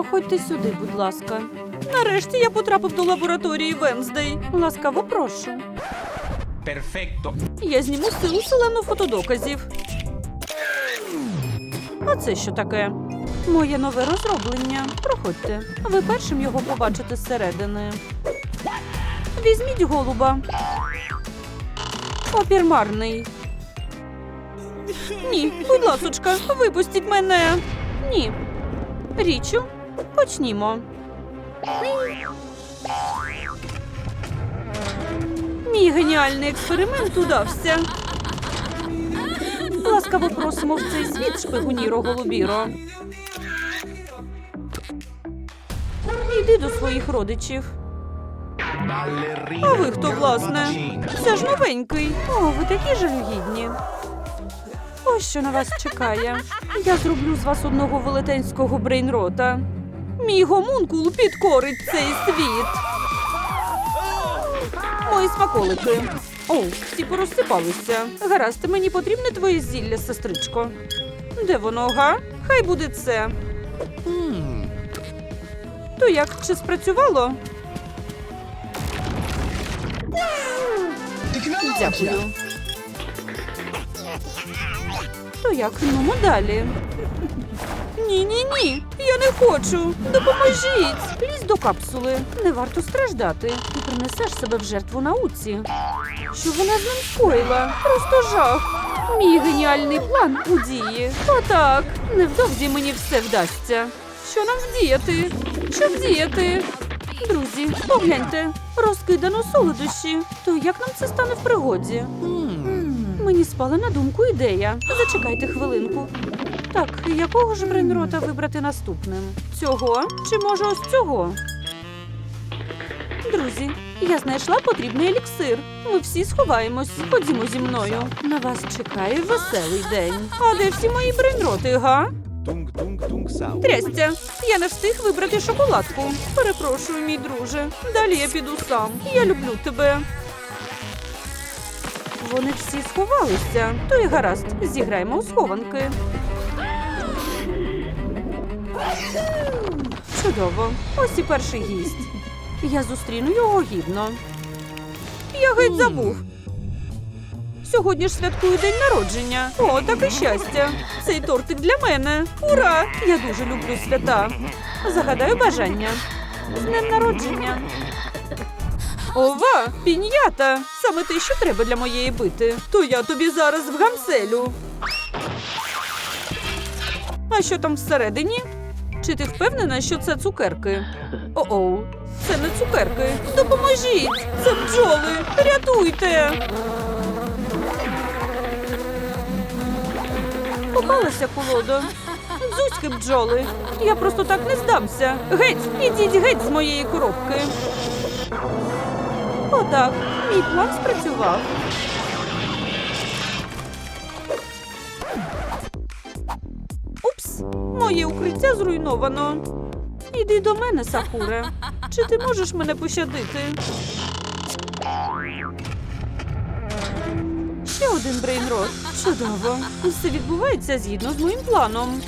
Проходьте сюди, будь ласка. Нарешті я потрапив до лабораторії Венздей. Ласкаво прошу. Perfecto. Я зніму силу селену фотодоказів. А це що таке? Моє нове розроблення. Проходьте. Ви першим його побачите зсередини. Візьміть голуба. Опір марний. Ні, будь ласочка, випустіть мене. Ні. Річу, почнімо. Мій геніальний експеримент удався. Ласкаво просимо в цей світ, шпигуніро голубіро. Йди до своїх родичів. А ви хто, власне? Це ж новенький. О, ви такі жалюгідні. Ось що на вас чекає. Я зроблю з вас одного велетенського брейнрота. Мій гомункул підкорить цей світ. Мої смаколики. О, всі порозсипалися. Гаразд, мені потрібне твоє зілля, сестричко. Де воно, га? Хай буде це. То як, чи спрацювало? Дякую. То як, ну далі. Ні, ні, ні. Я не хочу. Допоможіть. Лізь до капсули. Не варто страждати. Ти принесеш себе в жертву науці. Що вона з ним скоїла? Просто жах. Мій геніальний план у дії. Отак. Невдовзі мені все вдасться. Що нам вдіяти? Що вдіяти? Друзі, погляньте, розкидано солодощі. То як нам це стане в пригоді? Мені спала на думку ідея. Зачекайте хвилинку. Так, якого ж брейнрота вибрати наступним? Цього чи може ось цього? Друзі, я знайшла потрібний еліксир. Ми всі сховаємось. Ходімо зі мною. На вас чекає веселий день. А де всі мої брейнроти, га? Трястя, я не встиг вибрати шоколадку. Перепрошую, мій друже. Далі я піду сам. Я люблю тебе. Вони всі сховалися. То й гаразд, зіграємо у схованки. Чудово. Ось і перший гість. Я зустріну його гідно. Я геть забув. Сьогодні ж святкую день народження. О, таке щастя. Цей тортик для мене. Ура! Я дуже люблю свята. Загадаю бажання. З днем народження. Ова, пінята! Саме те, що треба для моєї бити. То я тобі зараз вгамселю. А що там всередині? Чи ти впевнена, що це цукерки? О-оу, це не цукерки. Допоможіть! Це бджоли! Рятуйте! Попалася колода. Зузьки бджоли. Я просто так не здамся. Геть, ідіть геть з моєї коробки. Отак, мій план спрацював. Моє укриття зруйновано. Іди до мене, Сакуре. Чи ти можеш мене пощадити? Ще один брейнрот. Чудово. Все відбувається згідно з моїм планом.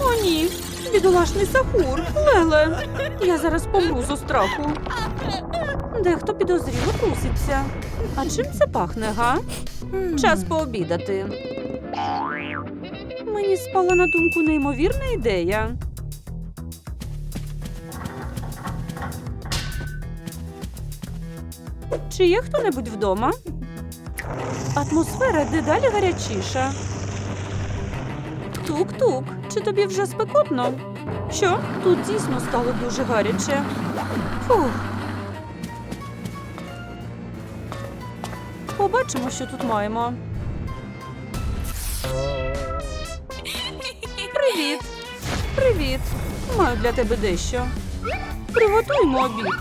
О, ні. Бідолашний Сахур. Леле. Я зараз помру зо страху. Дехто підозріло труситься. А чим це пахне, га? Час пообідати. Мені спала на думку неймовірна ідея. Чи є хто-небудь вдома? Атмосфера дедалі гарячіша. Тук-тук, чи тобі вже спекотно? Що? Тут дійсно стало дуже гаряче. Фух. Побачимо, що тут маємо. Привіт. Маю для тебе дещо. Приготуймо обід.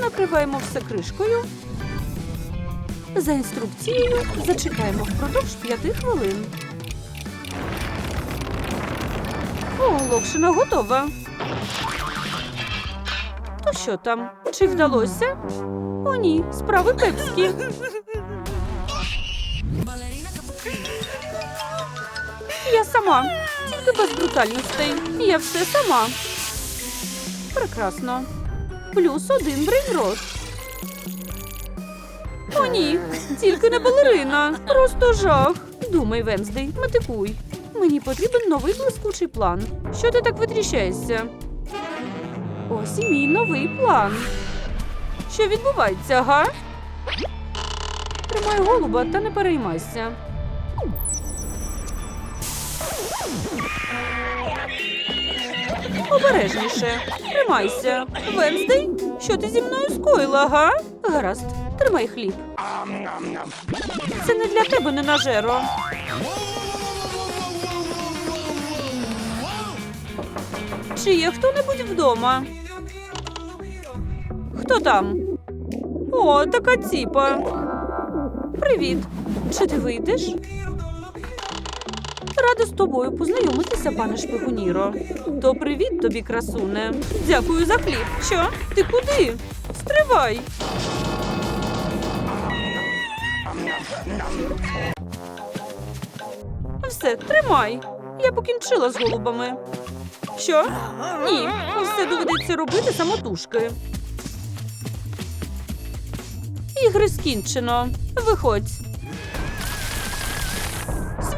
Накриваємо все кришкою. За інструкцією зачекаємо впродовж п'яти хвилин. О, локшина готова. То що там? Чи вдалося? О, ні, справи кепські. Я сама. Тільки без брутальностей. Я все сама. Прекрасно. Плюс один брейнрот. О, ні, тільки не балерина. Просто жах. Думай, Венздей, метикуй. Мені потрібен новий блискучий план. Що ти так витріщаєшся? Ось і мій новий план. Що відбувається, га? Тримай голуба та не переймайся. Обережніше. Тримайся. Венздей, що ти зі мною скоїла, га? Гаразд, тримай хліб. Це не для тебе, не нажеро. Чи є хто-небудь вдома? Хто там? О, така ціпа. Привіт. Чи ти вийдеш? Рада з тобою познайомитися, пане Шпигуніро. То привіт тобі, красуне. Дякую за хліб. Що? Ти куди? Стривай. Все, тримай. Я покінчила з голубами. Що? Ні, все доведеться робити самотужки. Ігри скінчено. Виходь.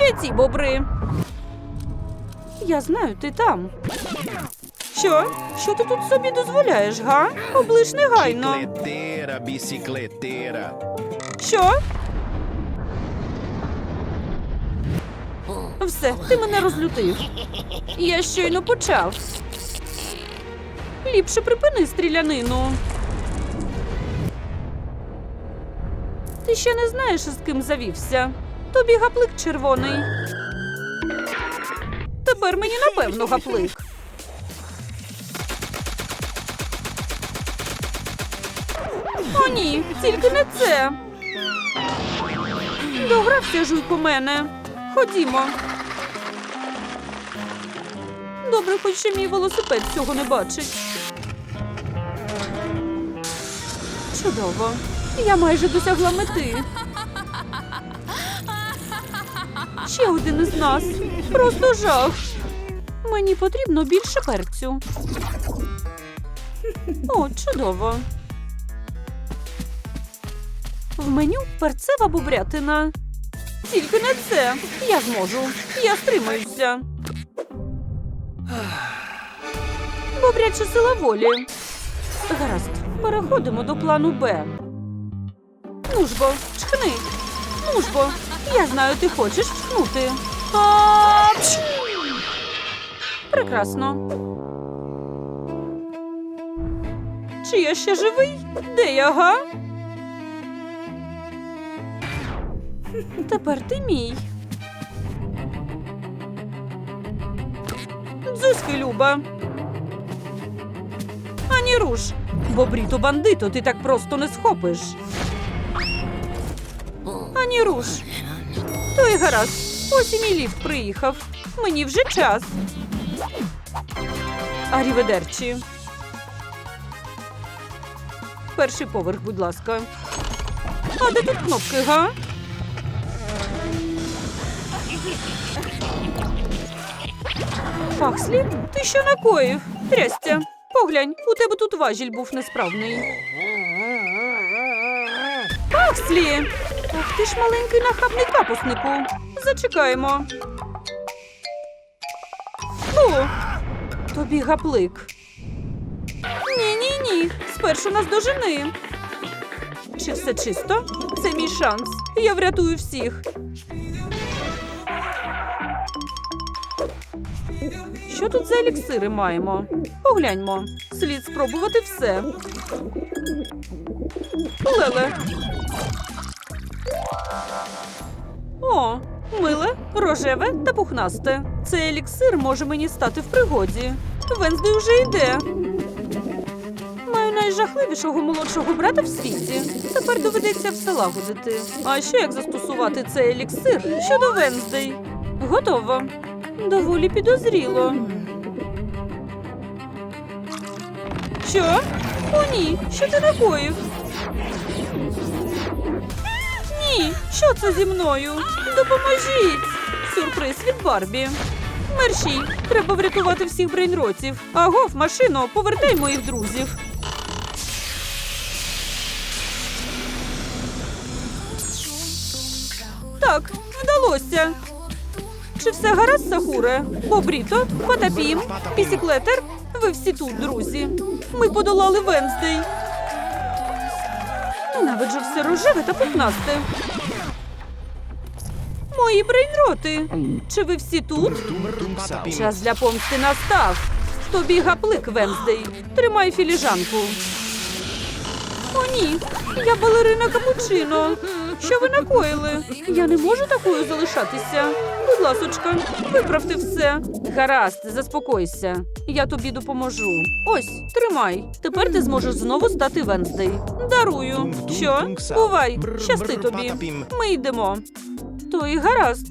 Святі бобри. Я знаю, ти там. Що? Що ти тут собі дозволяєш, га? Облиш негайно. Bicicleteira, bicicleteira. Що? Все, ти мене розлютив. Я щойно почав. Ліпше припини стрілянину. Ти ще не знаєш, з ким завівся. Тобі гаплик червоний. Тепер мені напевно гаплик. О, ні, тільки не це. Догрався жуйко мене. Ходімо. Добре, хоч ще мій велосипед цього не бачить. Чудово. Я майже досягла мети. Ще один із нас. Просто жах. Мені потрібно більше перцю. О, чудово. В меню перцева бубрятина. Тільки не це. Я зможу. Я стримаюся. Бобряча сила волі. Гаразд, переходимо до плану Б. Ну ж чхни. Ну ж бо, я знаю, ти хочеш. Апч! Прекрасно. Чи я ще живий? Де я, га? Тепер ти мій. Дзузьки, Люба. Ані руш. Бо бріту бандиту ти так просто не схопиш. Ані руш. То й гаразд. Ось і мій ліфт приїхав. Мені вже час. Аріведерчі. Перший поверх, будь ласка. А де тут кнопки, га? Пакслі, ти що накоїв? Трястя, поглянь, у тебе тут важіль був несправний. Пакслі! Ах ти ж маленький нахабний капуснику. Зачекаємо. О, тобі гаплик. Ні, ні, ні. Спершу нас дожени. Чи все чисто? Це мій шанс. Я врятую всіх. Що тут за еліксири маємо? Погляньмо. Слід спробувати все. Леле. О, миле, рожеве та пухнасте. Цей еліксир може мені стати в пригоді. Венздей уже йде. Маю найжахливішого молодшого брата в світі. Тепер доведеться все лагодити. А що як застосувати цей еліксир щодо Венздей? Готово. Доволі підозріло. Що? О, ні, що ти накоїв? Що це зі мною? Допоможіть! Сюрприз від Барбі. Мерші, треба врятувати всіх брейнротів. Агов, машино, повертай моїх друзів. Так, вдалося. Чи все гаразд, Сахуре? Бобріто, Потапім, Бісіклетер? Ви всі тут, друзі. Ми подолали Венздей. Ненавиджу все рожеве та пухнасте. Мої брейнроти. Чи ви всі тут? Час для помсти настав. Тобі гаплик, Венздей. Тримай філіжанку. О, ні, я балерина капучино. Що ви накоїли? Я не можу такою залишатися. Будь ласочка, виправте все. Гаразд, заспокойся. Я тобі допоможу. Ось, тримай. Тепер ти зможеш знову стати Венздей. Дарую. Що? Бувай, щасти тобі. Ми йдемо. То і гаразд.